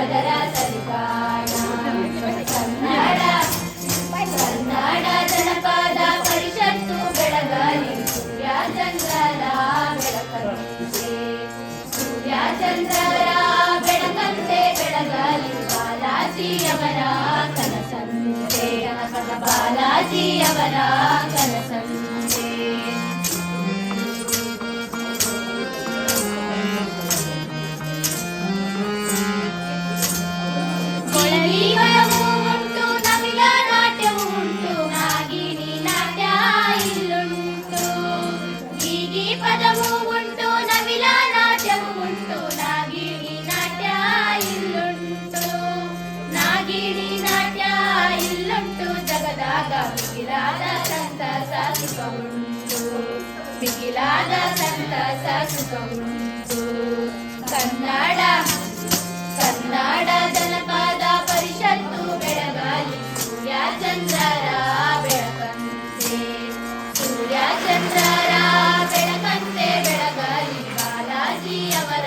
ಜನಪದರ ಸರಿಗಾಣ ಕನ್ನಡ ಕನ್ನಡ ಜನಪದ ಪರಿಷತ್ತು ಬೆಳಗಲಿ ಸೂರ್ಯ ಚಂದ್ರರ ಸೂರ್ಯ ಚಂದ್ರರ ಬೆಳಕಂತೆ ಬಾಲಾಜಿಯವರ ಕನಸಂತೆ ಬಾಲಾಜಿಯವರ ಕನಸಂತೆ. ಕನ್ನಡ ಕನ್ನಡ ಜನಪದ ಪರಿಷತ್ತು ಬೆಳಗಾಲಿ ಸೂರ್ಯ ಬೆಳಕಂತೆ. ಬೆಳಕಂತೆ ಬೆಳಗಾಲಿ ಕನಸಂತೆ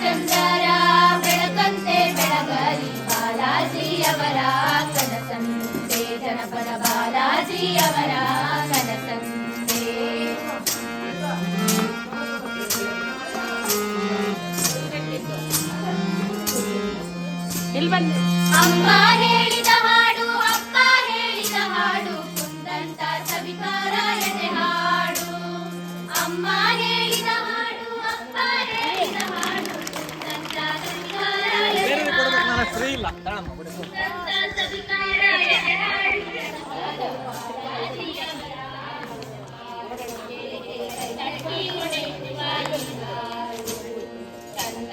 ಚಂದ್ರರ ಬೆಳಕಂತೆ ಬೆಳಗಲಿ ಬಾಲಾಜಿಯವರ ಕನಸಂತೆ. ಜನಪದ ಬಾಲಾಜಿಯವರ ಕನಸಂತೆ. ಅಮ್ಮ ಹೇಳಿದ ಹಾಡು ಅಪ್ಪ ಹೇಳಿದ ಹಾಡು ಕುಂದಂತ ಸವಿಕಾರ ಎದೆ ಹಾಡು. ಅಮ್ಮ 自己嘛，当然嘛，我来说。